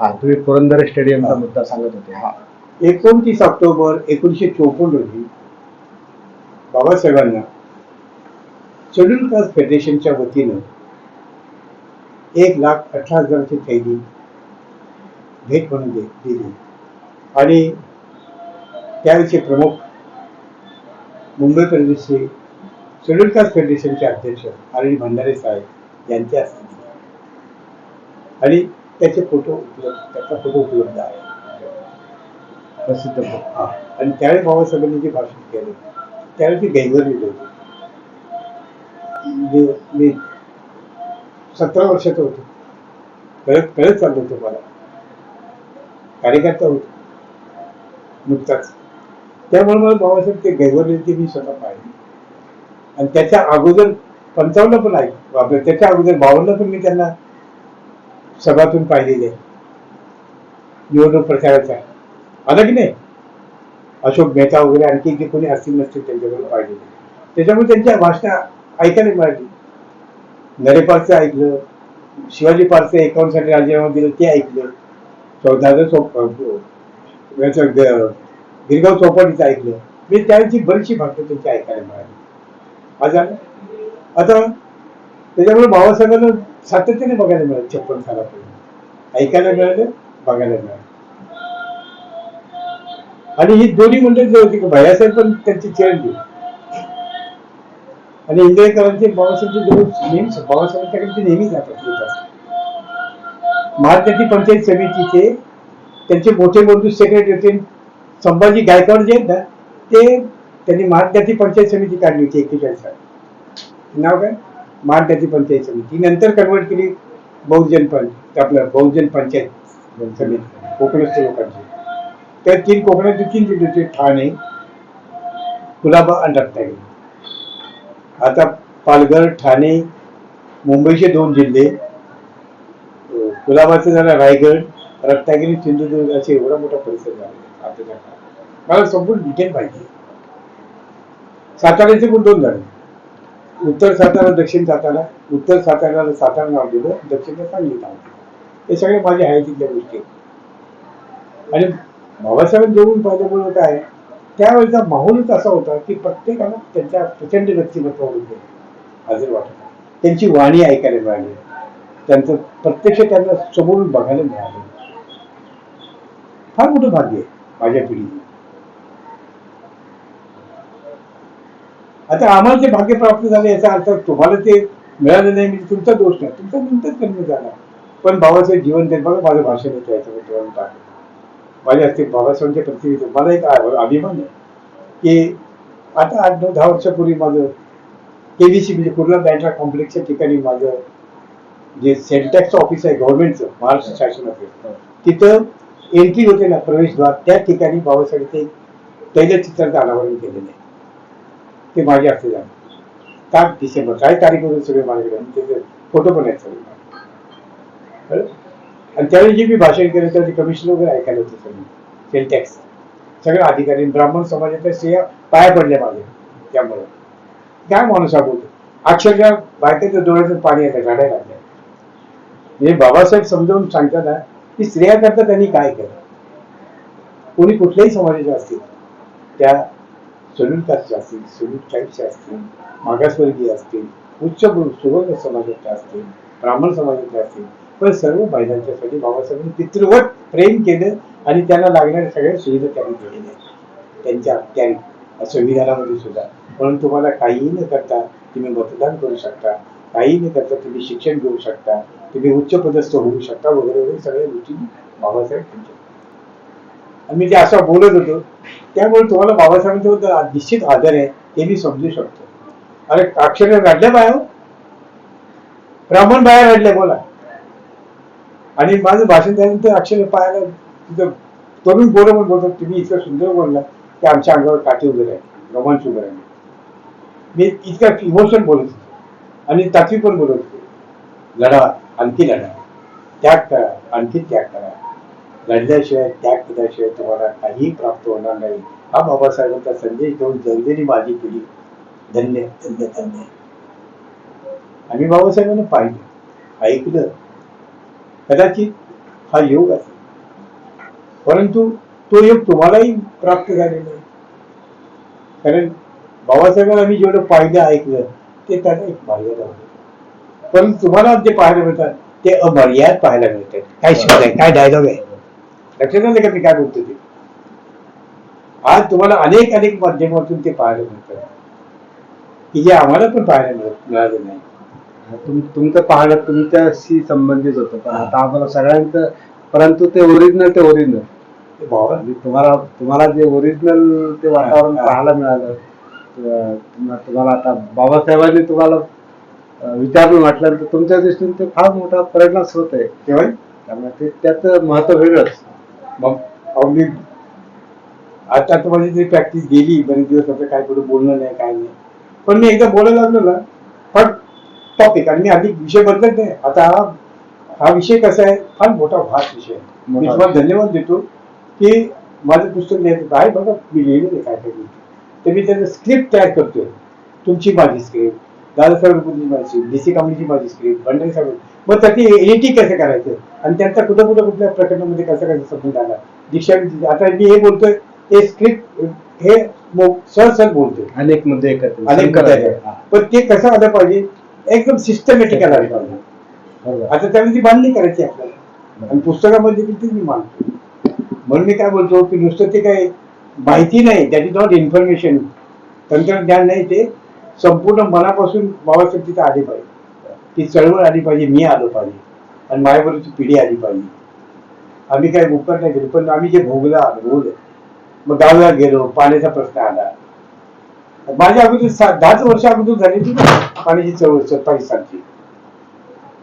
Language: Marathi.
हा तुम्ही पुरंदर स्टेडियमचा मुद्दा सांगत होते. हा. एकोणतीस ऑक्टोबर एकोणीसशे चोपन्न रोजी बाबासाहेबांना शेड्यूल कास्ट फेडरेशनच्या वतीनं एक लाख अठरा हजाराची थैली भेट म्हणून दे- दिली. आणि त्यावेळेचे प्रमुख मुंबई प्रदेशचे शेड्यूल कास्ट फेडरेशनचे अध्यक्ष आरडी भंडारे साहेब यांच्या हस्ते दिली आणि त्याचे फोटो उपलब्ध त्याचा फोटो उपलब्ध आहे. प्रसिद्ध. हा. आणि त्यावेळी बाबासाहेबांनी जे भाषण केलं त्यावेळी ते गैंगरलेले होते. मी सतरा वर्षाचं होतो. कळत कळत चाललं होतं मला. कार्यकर्ता होतो. नुकताच. त्यामुळे मला बाबासाहेब ते गैंगरले ते मी स्वतः पाहिले. आणि त्याच्या अगोदर पंचावन्न पण आहे त्याच्या अगोदर बावन्न पण मी त्यांना सभातून पाहिलेले निवडणूक प्रचाराचा आला की नाही? अशोक मेहता वगैरे आणखी जे कोणी असतील नसतील त्यांच्याकडे पाहिलेले. त्याच्यामुळे त्यांच्या भाषा ऐकायला मिळाली. नरेपारचं ऐकलं शिवाजी पारचं एकावन्नसाठी राजीनामा दिलं ते ऐकलं. चौदाचं चौप याचं गिरगाव चौपाटीचं ऐकलं. मी त्यांची बरीचशी भाषा त्यांची ऐकायला मिळाली. आज आलं? आता? त्याच्यामुळे बाबासाहेबांना सातत्याने बघायला मिळालं छप्पन सालापर्यंत ऐकायला मिळालं बघायला मिळालं. आणि ही दोन्ही मंडळी जे होती भैयासाहेब पण त्यांची चिरंजीव आणि इंदिरेकरांचे बाबासाहेबचे जवळ नेहमी बाबासाहेबांच्याकडे ते नेहमी जातात महाराष्ट्राची पंचायत समितीचे त्यांचे मोठे बंधू सेक्रेटरी होते संभाजी गायकवाड जे आहेत ना ते त्यांनी महाराष्ट्राची पंचायत समिती काढली होती एक्केचाळीस साली. नाव काय? महाराष्ट्राची पंचायत समिती. नंतर कन्वर्ट केली बहुजन पंच आपलं बहुजन पंचायत समिती कोकणस्थ लोकांची. त्या तीन कोकणातील तीन जिल्हे होते ठाणे कुलाबा आणि रत्नागिरी. आता पालघर ठाणे मुंबईचे दोन जिल्हे. कुलाबाचं झालं रायगड रत्नागिरी सिंधुदुर्ग असे एवढा मोठा परिसर झाला आता मला संपूर्ण डिटेल पाहिजे साताऱ्याचे पण दोन झाले. उत्तर सातारा दक्षिण सातारा. उत्तर साताऱ्याला सातारा नाव दिलं दक्षिणला सांगली नाव दिलं हे सगळे माझ्या हायतीतल्या गोष्टी आहेत. आणि बाबासाहेब जेवून पाहिल्यामुळे काय त्यावेळेचा माहोलच असा होता की प्रत्येकाला त्यांच्या प्रचंड व्यक्तिमत्व व्यक्तिमत्वाबद्दल हजर वाटत त्यांची वाणी ऐकायला मिळाली. त्यांचं प्रत्यक्ष त्यांना समोरून बघायला मिळालं. फार मोठं भाग्य आहे माझ्या पिढीचं आता आम्हाला ते भाग्य प्राप्त झाले याचा अर्थ तुम्हाला ते मिळालं नाही म्हणजे तुमचा दोष नाही. तुमचा नंतर जन्म झाला. पण बाबासाहेब जीवन देत बघा माझं भाषण होतं याच्यावर तुम्हाला म्हणजे टाकलं. माझ्या हस्ते बाबासाहेबांच्या प्रतिनिधी मला एक अभिमान आहे. की आता आठ नऊ दहा वर्षापूर्वी माझं केबीसी म्हणजे कुर्ला बँड्रा कॉम्प्लेक्सच्या ठिकाणी माझं जे सेंटॅक्सचं ऑफिस आहे गव्हर्नमेंटचं महाराष्ट्र शासनाचं तिथं एंट्री होते ना प्रवेशद्वार त्या ठिकाणी बाबासाहेब ते तैलचित्राचं अनावरण केलेलं आहे. ते माझे हस्ते जाणार सात डिसेंबर काय तारीख होते सगळे माझ्याकडे आणि त्याचे फोटो पण आहेत सगळे. आणि त्यावेळी जे मी भाषण केलं त्यावेळी कमिशन वगैरे ऐकायला होतं सगळं. सेल टॅक्स सगळ्या अधिकारी ब्राह्मण समाजाच्या स्त्रिया पाया पडल्या माझे. त्यामुळे. काय माणूस हा बोलतो. अक्षरशः बायकाच्या डोळ्याचं पाणी येतं गाड्या लागल्या. म्हणजे बाबासाहेब समजावून सांगतात ना की स्त्रिया करता त्यांनी काय केलं? कोणी कुठल्याही समाजाच्या असतील त्या शेड्यूल असतील शेड्यूल ट्राईबच्या असतील मागासवर्गीय असतील उच्च सुवर्ण समाजाचे असतील ब्राह्मण समाजाचे असतील पण सर्व महिलांच्यासाठी बाबासाहेबांनी पितृवत प्रेम केलं आणि त्यांना लागणाऱ्या सगळ्या सुविधा त्यांनी दिलेल्या त्यांच्या त्या संविधानामध्ये सुद्धा म्हणून तुम्हाला काहीही न करता तुम्ही मतदान करू शकता काही न करता तुम्ही शिक्षण घेऊ शकता तुम्ही उच्च पदस्थ होऊ शकता वगैरे वगैरे सगळ्या गोष्टी बाबासाहेब त्यांच्या मी ते असं बोलत होतो. त्यामुळे तुम्हाला बाबासाहेबांच्याबद्दल निश्चित आदर आहे हे मी समजू शकतो. अरे अक्षर रडल्या हो. बाहेर ब्राह्मण बाया रडले बोला. आणि माझं भाषण त्यानंतर अक्षर पाहायला तिथं तरुण पोरं पण बोलतो तुम्ही इतकं सुंदर बोलला की आमच्या अंगावर काठी उभे आहे रोमांच उभे आहे मी इतका इमोशन बोलत होतो. आणि तात्वी पण बोलत होतो. लढा आणखी लढा. त्याग करा आणखी त्याग करा. लढल्याशिवाय त्याग केल्याशिवाय तुम्हाला काहीही प्राप्त होणार नाही. हा बाबासाहेबांचा संदेश देऊन जगलेली माझी पिढी धन्य धन्य धन्य. आम्ही बाबासाहेबांना पाहिलं ऐकलं. कदाचित हा योग आहे परंतु तो योग तुम्हालाही प्राप्त झालेला आहे. कारण बाबासाहेबांना आम्ही जेवढं पाहिलं ऐकलं ते त्याला एक मर्यादा होती. पण तुम्हाला जे पाहायला मिळतात ते अमर्याद पाहायला मिळतात. काय शब्द आहे काय डायलॉग आहे? लक्षात आलं का मी काय बोलतो ते? आज तुम्हाला अनेक अनेक माध्यमातून ते पाहायला मिळतात की जे आम्हाला पण पाहायला मिळत मिळालं नाही. तुम तुमचं पाहणं तुमच्याशी संबंधित होतं पण आता आम्हाला सगळ्यांचं परंतु ते ओरिजिनल ते ओरिजिनल भावा. तुम्हाला तुम्हाला जे ओरिजिनल ते वातावरण. पाहायला मिळालं तुम्हाला आता बाबासाहेबांनी तुम्हाला विचारून म्हटल्यानंतर तुमच्या दृष्टीने ते फार मोठा प्रेरणा स्रोत आहे. त्यामुळे ते त्याचं महत्त्व वेगळंच. मग मी आता आता माझी तरी प्रॅक्टिस गेली बरेच दिवस आता काय पुढे बोलणं नाही काय नाही पण मी एकदा बोलायला लागलो ना पण टॉपिक आणि मी अधिक विषय बदलत नाही आता हा हा विषय कसा आहे फार मोठा भाग विषय मी. तुम्हाला धन्यवाद देतो की माझं पुस्तक लिहायचं काय बघा मी लिहिलेलं काय काय गोष्टी. ते मी त्याचं स्क्रिप्ट तयार करतोय तुमची माझी स्क्रिप्ट दादासाहेब माझी स्क्रिप्ट डी सी कांबळीची माझी स्क्रिप्ट भंडारी साहेब मग त्याची एडिटिंग कसं करायचं? आणि त्यांचा कुठं कुठं कुठल्या प्रकरणामध्ये कसं कसं समजून आला? दीक्षा आता मी हे बोलतोय ते स्क्रिप्ट हे सहज सहज बोलतोय. अनेक मुद्दे एकत्र अनेक पण ते कसं आलं पाहिजे? एकदम सिस्टमॅटिक आलं पाहिजे. आता त्यावेळी ती मांडणी करायची आपल्याला. आणि पुस्तकामध्ये ती मी मांडतो. म्हणून मी काय बोलतो की नुसतं ते काय माहिती नाही दॅट इज नॉट इन्फॉर्मेशन तंत्रज्ञान नाही ते. संपूर्ण मनापासून बाबासाहेब तिथे आले पाहिजे. ती चळवळ आली पाहिजे मी आलो पाहिजे. आणि माझ्याबरोबरची पिढी आली पाहिजे. आम्ही काय उपकार नाही केले पण आम्ही जे भोगला अनुभवलं मग गावाला गेलो पाण्याचा प्रश्न आला. माझ्या अगोदर सा- दहाच वर्ष अगोदर झाली ती पाण्याची चळवळ सत्तावीस सालची